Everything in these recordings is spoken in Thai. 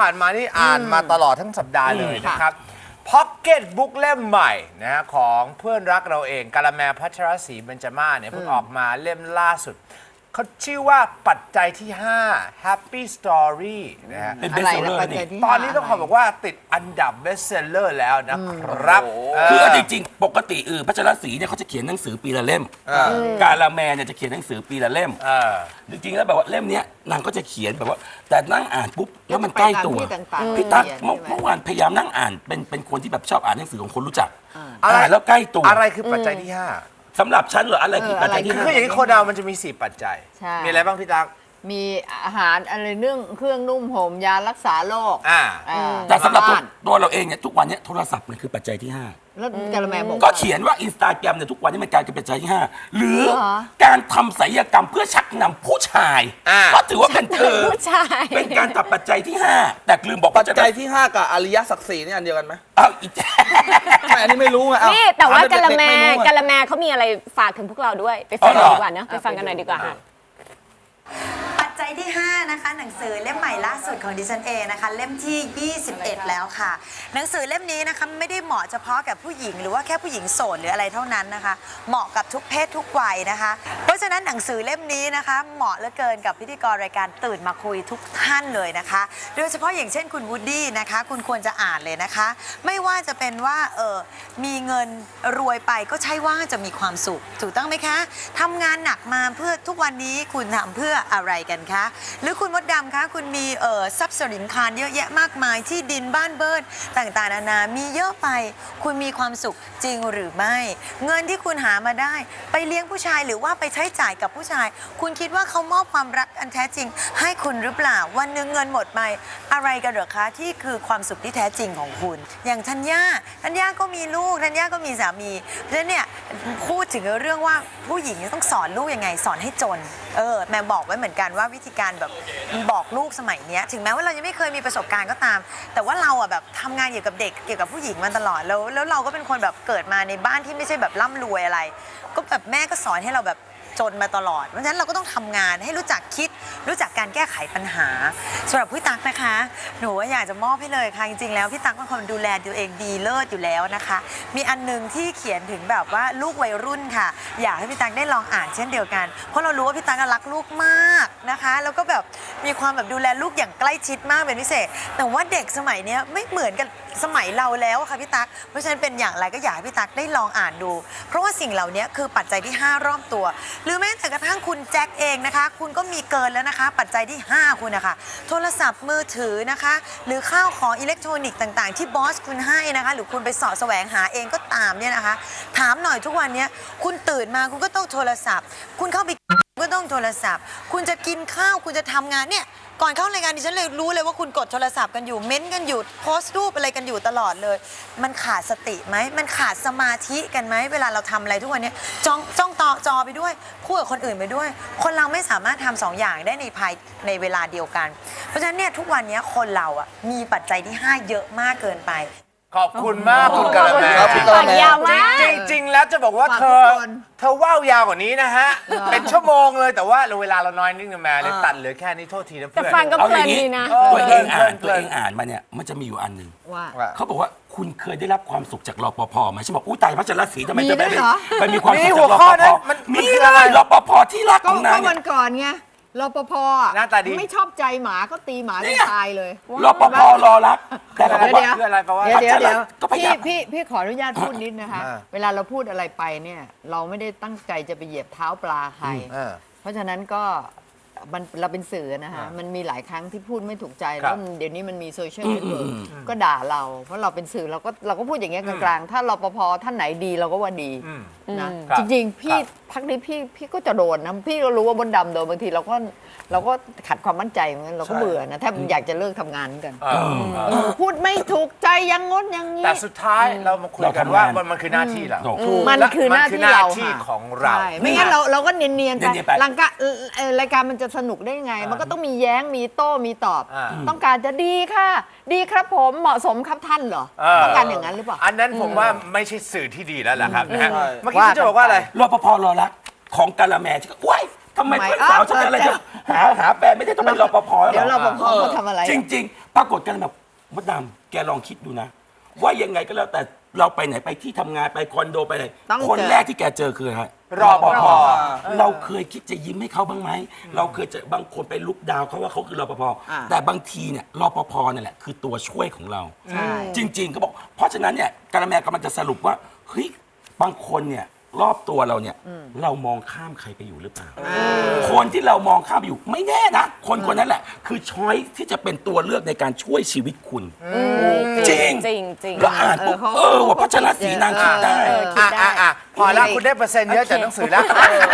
ผ่านมานี่อ่านมาตลอดทั้งสัปดาห์เลยนะครับพ็อกเก็ตบุ๊กเล่มใหม่นะฮะของเพื่อนรักเราเองกาละแมพัชรศรีเบญจมาศเนี่ยเพิ่งออกมาเล่มล่าสุด เขาชื่อว่าปัจจัยที่ 5 Happy Story นะฮะ เป็นเบอะสไรเซอนะร์ปัจนี่จัยที่ตอนนี้ต้องขอบอกว่าติดอันดับเบสเซลเลอร์แล้วนะครับเคือเอาจริงๆ ปกติเออพัชรศรีเนี่ยเขาจะเขียนหนังสือปีละเล่ม กาลาแมเนี่ยจะเขียนหนังสือปีละเล่ม เออ จริงๆแล้วแบบว่าเล่มเนี้ยนางก็จะเขียนแบบว่า แต่นั่งอ่านปุ๊บแล้วมันใกล้ตัวไปตามที่ต่างๆพี่ตั๊กเขียนเมื่อใช่ไหมเมื่อวานพยายามนั่งอ่านเป็นเป็นคนที่แบบชอบอ่านหนังสือของคนรู้จักอะไรอ่านแล้วใกล้ตัว อะไรคือปัจจัยที่ 5 สำหรับฉันเหรออะไรคือเออปัจจัยที่อะไรคืออย่างนี้คนเรามันจะมี 4 ปัจจัย ใช่ มีอะไรบ้างพี่ตั๊ก มีอาหารอะไรเรื่องเครื่องนุ่มห่มยารักษาโรคอ่าอ่าแต่สำหรับตัวบ้านตัวเราเองเนี่ยทุกวันเนี้ยโทรศัพท์มันคือปัจจัยที่ห้าแล้วกะละแมบอกก็ว่า เขียนว่าอินสตาแกรมเนี่ยทุกวันนี้มันกลายเป็นปัจจัยที่ห้าหรือเหรอ การทำศัลยกรรมเพื่อชักนำผู้ชาย อ่า ก็ถือว่าเป็นเธอผู้ชาย เป็นการตัดปัจจัยที่ห้าแต่ลืมบอกปัว่าจจัยที่ 5 กับอริยสักดิ์ศรีนี่อันเดียวกันไหมเอาอีกไม่อันนี้ไม่รู้ไงเอ้นี่แต่ว่าถกะละแมเด็ๆไรู้ไง กะละแมเขามีอะไรฝากถึงพวกเราด้วย ไปฟังกันดีกว่าเนอะไปฟังกันหน่อยดีกว่าค่ะ ปัจที่ 5 นะคะ หนังสือเล่มใหม่ล่าสุดของดิฉันเองนะคะ เล่มที่ 21 แล้วค่ะ หนังสือเล่มนี้นะคะไม่ได้เหมาะเฉพาะกับผู้หญิง หรือว่าแค่ผู้หญิงโสดหรืออะไรเท่านั้นนะคะ เหมาะกับทุกเพศทุกวัยนะคะ เพราะฉะนั้นหนังสือเล่มนี้นะคะ เหมาะเหลือเกินกับพิธีกรรายการตื่นมาคุยทุกท่านเลยนะคะ โดยเฉพาะอย่างเช่นคุณวูดดี้นะคะ คุณควรจะอ่านเลยนะคะ ไม่ว่าจะเป็นว่าเออมีเงินรวยไปก็ใช่ว่าจะมีความสุข ถูกต้องไหมคะทำงานหนักมาเพื่อทุกวันนี้คุณทำเพื่ออะไรกันคะ หรือคุณมดดำคะ คุณมีเออทรัพย์สินคารเยอะแยะมากมายที่ดินบ้านเบิร์นต่างๆนานา มีเยอะไป คุณมีความสุขจริงหรือไม่ เงินที่คุณหามาได้ ไปเลี้ยงผู้ชายหรือว่าไปใช้จ่ายกับผู้ชาย คุณคิดว่าเขามอบความรักอันแท้จริง ให้คุณหรือเปล่า วันหนึงเงินหมดไปอะไรกันเหรอคะที่คือความสุขที่แท้จริงของคุณ อย่างธัญญาธัญญาก็มีลูกธัญญาก็มีสามีเพราะฉะนั้นเนี่ยพูดถึงเรื่องว่าผู้หญิงต้องสอนลูกยังไง สอนให้จน เออแม่บอกไว้เหมือนกันว่าวิธีการแบบบอกลูกสมัยเนี้ยถึงแม้ว่าเรายังไม่เคยมีประสบการณ์ก็ตาม แต่ว่าเราอะแบบทำงานเกี่ยวกับเด็กเกี่ยวกับผู้หญิงมาตลอดแล้วแล้วเราก็เป็นคนแบบเกิดมาในบ้านที่ไม่ใช่แบบร่ำรวยอะไร ก็แบบแม่ก็สอนให้เราแบบ จนมาตลอด เพราะฉะนั้นเราก็ต้องทำงานให้รู้จักคิด รู้จักการแก้ไขปัญหาสำหรับพี่ตั๊กนะคะ หนูอยากจะมอบให้เลยค่ะ จริงๆแล้วพี่ตั๊กเป็นคนดูแลตัวเองดีเลิศอยู่แล้วนะคะ มีอันหนึงที่เขียนถึงแบบว่าลูกวัยรุ่นค่ะ อยากให้พี่ตั๊กได้ลองอ่านเช่นเดียวกัน เพราะเรารู้ว่าพี่ตั๊กรักลูกมากนะคะ แล้วก็แบบมีความแบบดูแลลูกอย่างใกล้ชิดมากเป็นพิเศษ แต่ว่าเด็กสมัยนี้ไม่เหมือนกับสมัยเราแล้วอะค่ะพี่ตั๊กเพราะฉะนั้นเป็นอย่างไรก็อยากให้พี่ตั๊กได้ลองอ่านดู เพราะว่าสิ่งเหล่านี้คือปัจจัยที่ 5 รอบตัว หรือแม้แต่กระทั่งคุณแจ็คเองนะคะ คุณก็มีเกินแล้วนะคะ ปัจจัยที่ 5 คุณนะคะโทรศัพท์มือถือนะคะ หรือข้าวของอิเล็กทรอนิกส์ต่าง ๆ ที่บอสคุณให้นะคะ หรือคุณไปเสอบแสวงหาเองก็ตามเนี่ยนะคะ ถามหน่อยทุกวันเนี้ยคุณตื่นมาคุณก็ต้องโทรศัพท์ คุณเข้าไป ก็ต้องโทรศัพท์ คุณจะกินข้าวคุณจะทำงานเนี่ย ก่อนเข้ารายการดิฉันเลยรู้เลยว่าคุณกดโทรศัพท์กันอยู่เม้นต์กันอยู่โพสต์รูปอะไรกันอยู่ตลอดเลย มันขาดสติไหมมันขาดสมาธิกันไหมเวลาเราทำอะไรทุกวันเนี้ยจ้องจ้องต่อจอไปด้วยพูดกับคนอื่นไปด้วย คนเราไม่สามารถทำสองอย่างได้ในภายในเวลาเดียวกัน เพราะฉะนั้นเนี่ยทุกวันเนี้ยคนเราอะมีปัจจัยที่5เยอะมากเกินไป ขอบคุณมากคุณกาละแมครับคุณกะละแมยาวมากจริงๆแล้วจะบอกว่าฝากเธทุอกคน เธอว่าวยาวกว่านี้นะฮะ เป็นชั่วโมงเลยแต่ว่าเวลาเราน้อยนิดนึงแม่เลยตัดเหลือแค่นี้โทษทีนะแต่เพื่อน ฟังก็เอาเพอลิย่านงนี้ดีนะเออตัวเองอ่านเพลินๆตัวเองอ่านมาเนี่ยมันจะมีอยู่อันหนึ่งว่า ว่า เขาบอกว่าคุณเคยได้รับความสุขจากรปภไหมฉันบอกอุ้ยตายพัชรศรีทำไมมีจะไม่ด้วยเหรอ ไปมีความสุขมีจากหัวรข้ปอนั้ภนมันมันมีคือเลอะไร ยรปภที่รักก็ของนาก็งเนี่วัยนก่อนไง รปภอะหน้าตาดี ไม่ชอบใจหมาก็ตีหมาจเนี่นยตายเลยรปภรอรัก แต่เขาบอกว่าเดี๋ยวคืออะไรแปลว่า เดี๋ยวเดี๋ยวเดี๋ยวก็พยาพี่ยาม พี่พี่ขออนุญาตพูดนิดนะคะ อ่า เวลาเราพูดอะไรไปเนี่ย เราไม่ได้ตั้งใจจะไปเหยียบเท้าปลาใครเออเพราะฉะนั้นก็มันเราเป็นสื่อนะคะ อ่ามัมันมีหลายครั้งที่พูดไม่ถูกใจ ครัแล้บวมันเดี๋ยวนี้มันมีโซเชียลอืมเน็ตเวิร์กอืมก็ด่าเรา เพราะเราเป็นสื่อเราก็เราก็พูดอย่างเงี้ยกลางๆ ถ้ารปภท่านไหนดีเราก็ว่าดี อืม นะ ครับจริงๆ พี่ครับ พักนี้พี่พี่ก็จะโดนนะพี่ก็รู้ว่าบนดำโดนบางทีเราก็เราก็ขัดความมั่นใจเหมือนกันเราก็ใช่เบื่อนะแทบอยากจะเลิกทำงานเหมือนกันเออเอเอออพูดไม่ถูกใจอยังงดอย่างนี้ แต่สุดท้ายเรามาคุยกันเราทำงานว่ามันมันคือหน้าที่เราถูกมันคือหน้าที่เรามันคือหน้าที่ค่ะของเรา ใช่ไม่งั้นเราเราก็เนียนๆเนียนๆไปไปรายการเอ่อเอ่อรายการมันจะสนุกได้ยังไง มันก็ต้องมีแย้งมีโต้มีตอบ อ่า ต้องการจะดีค่ะ ดีครับผมเหมาะสมครับท่านเหรอเออต้องการอย่างนั้นหรือเปล่า อันนั้นผมว่าไม่ใช่สื่อที่ดีแล้วล่ะครับนะฮะใช่เมื่อกี้คุณจะบอกว่าอะไร รปภรอรักของกาละแมฉันก็ว้ายทำไมทำไมเพื่อนสาวอ้าวฉันเป็นอะไรเออจะหาหาแฟนไม่ได้ต้องเป็นรปภหรอเดี๋ยวเราบอกเขาทำอะไรจริง ๆ ปรากฏกันแบบมดดำแกลองคิดดูนะ ว่ายังไงก็แล้วแต่เราไปไหนไปที่ทำงานไปคอนโดไปไหนต้องคนเจอ แรกที่แกเจอคืออะไรรอปภ เราเคยคิดจะยิ้มให้เขาบ้างไหมเราเคยจะบางคนไปลุกดาวเขาว่าเขาคือรปภอ่า แต่บางทีเนี่ยรปภนั่นแหละคือตัวช่วยของเรา ใช่ จริงๆก็บอกเพราะฉะนั้นเนี่ยการแมกำลังจะสรุปว่าเฮ้ย บางคนเนี่ยรอบตัวเราเนี่ย เรามองข้ามใครไปอยู่หรือเปล่า คนที่เรามองข้ามไปอยู่ไม่แน่นะ คนคนนั้นแหละ คือช้อยที่จะเป็นตัวเลือกในการช่วยชีวิตคุณ จริงจริงจริงแล้วอ่านปุ๊บเออเขาเออว่าพัชรศรีนางคิดได้เออคิดอะได้อะอะพอแล้วคุณได้เปอร์เซ็นต์เยอะจากหนังสือแล้ว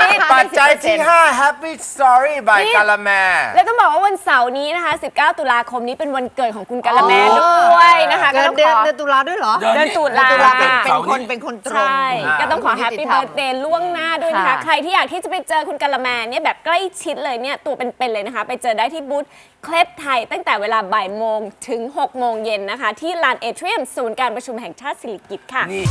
นี่ปัจจัยที่ 5 Happy Story by นี่กาละแม แล้วต้องบอกว่าวัน เสาร์นี้นะคะ 19 ตุลาคมนี้เป็นวันเกิดของคุณกาละแมด้วยนะคะก็เกิต้ดองเดืขอนอ เดือนตุลาด้วยเหรอเดือนเดือนตุลาตุลาเป็นเสาร์เป็นคนนี้เป็นคนตรง ใช่ ก็ต้องขอยุแฮปติปี้ธรรเบิมร์ a เดย์ล่วงหน้าด้วยนะคะ ค่ะ ใครที่อยากที่จะไปเจอคุณกาละแมเนี่ยแบบใกล้ชิดเลยเนี่ยตัวเป็นๆเลยนะคะ ไปเจอได้ที่บูธเคล็บไทย ตั้งแต่เวลาบ่ายโมงถึง 6 โมงเย็นนะคะ ที่ลานเอเทรียมศูนย์การประชุมแห่งชาติสิริกิติ์ค่ะ นี่